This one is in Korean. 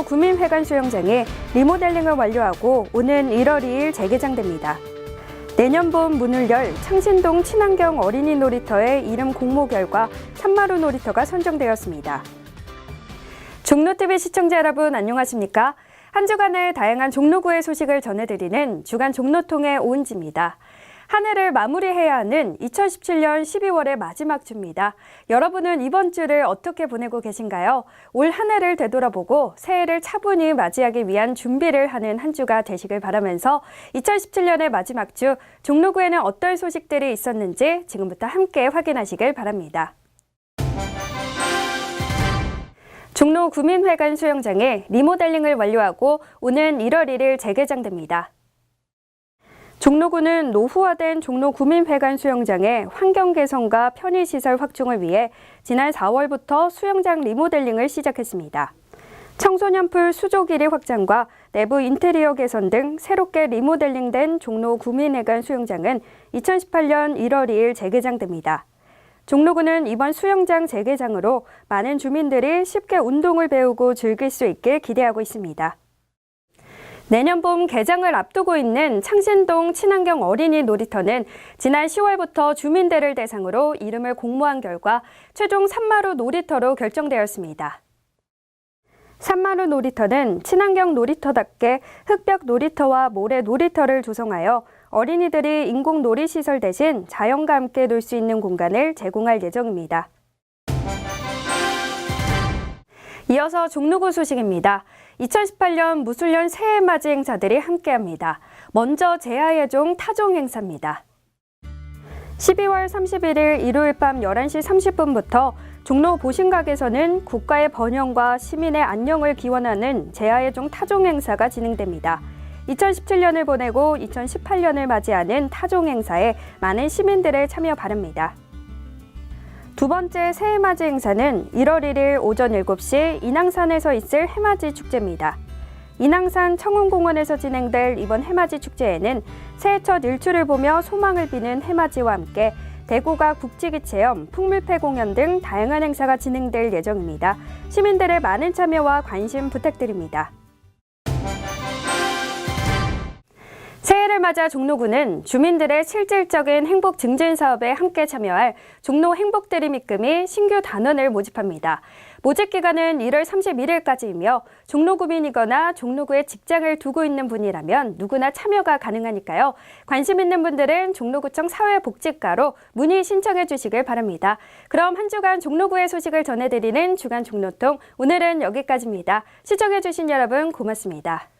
종로 구민회관 수영장이 리모델링을 완료하고 오는 1월 2일 재개장됩니다. 내년 봄 문을 열 창신동 친환경 어린이 놀이터의 이름 공모 결과 산마루 놀이터가 선정되었습니다. 종로TV 시청자 여러분 안녕하십니까? 한 주간의 다양한 종로구의 소식을 전해드리는 주간 종로통의 오은지입니다. 한 해를 마무리해야 하는 2017년 12월의 마지막 주입니다. 여러분은 이번 주를 어떻게 보내고 계신가요? 올 한 해를 되돌아보고 새해를 차분히 맞이하기 위한 준비를 하는 한 주가 되시길 바라면서 2017년의 마지막 주 종로구에는 어떤 소식들이 있었는지 지금부터 함께 확인하시길 바랍니다. 종로 구민회관 수영장에 리모델링을 완료하고 오는 1월 1일 재개장됩니다. 종로구는 노후화된 종로 구민회관 수영장의 환경 개선과 편의시설 확충을 위해 지난 4월부터 수영장 리모델링을 시작했습니다. 청소년풀 수조 길이 확장과 내부 인테리어 개선 등 새롭게 리모델링된 종로 구민회관 수영장은 2018년 1월 2일 재개장됩니다. 종로구는 이번 수영장 재개장으로 많은 주민들이 쉽게 운동을 배우고 즐길 수 있길 기대하고 있습니다. 내년 봄 개장을 앞두고 있는 창신동 친환경 어린이 놀이터는 지난 10월부터 주민들을 대상으로 이름을 공모한 결과 최종 산마루 놀이터로 결정되었습니다. 산마루 놀이터는 친환경 놀이터답게 흙벽 놀이터와 모래 놀이터를 조성하여 어린이들이 인공 놀이시설 대신 자연과 함께 놀 수 있는 공간을 제공할 예정입니다. 이어서 종로구 소식입니다. 2018년 무술년 새해 맞이 행사들이 함께합니다. 먼저 제아예종 타종 행사입니다. 12월 31일 일요일 밤 11시 30분부터 종로 보신각에서는 국가의 번영과 시민의 안녕을 기원하는 제아예종 타종 행사가 진행됩니다. 2017년을 보내고 2018년을 맞이하는 타종 행사에 많은 시민들의 참여 바랍니다. 두 번째 새해맞이 행사는 1월 1일 오전 7시 인왕산에서 있을 해맞이 축제입니다. 인왕산 청운공원에서 진행될 이번 해맞이 축제에는 새해 첫 일출을 보며 소망을 비는 해맞이와 함께 대구가 국지기 체험, 풍물패 공연 등 다양한 행사가 진행될 예정입니다. 시민들의 많은 참여와 관심 부탁드립니다. 새해를 맞아 종로구는 주민들의 실질적인 행복 증진 사업에 함께 참여할 종로 행복 드림입금이 신규 단원을 모집합니다. 모집 기간은 1월 31일까지이며 종로구민이거나 종로구에 직장을 두고 있는 분이라면 누구나 참여가 가능하니까요. 관심 있는 분들은 종로구청 사회복지과로 문의 신청해 주시길 바랍니다. 그럼 한 주간 종로구의 소식을 전해드리는 주간 종로통 오늘은 여기까지입니다. 시청해 주신 여러분 고맙습니다.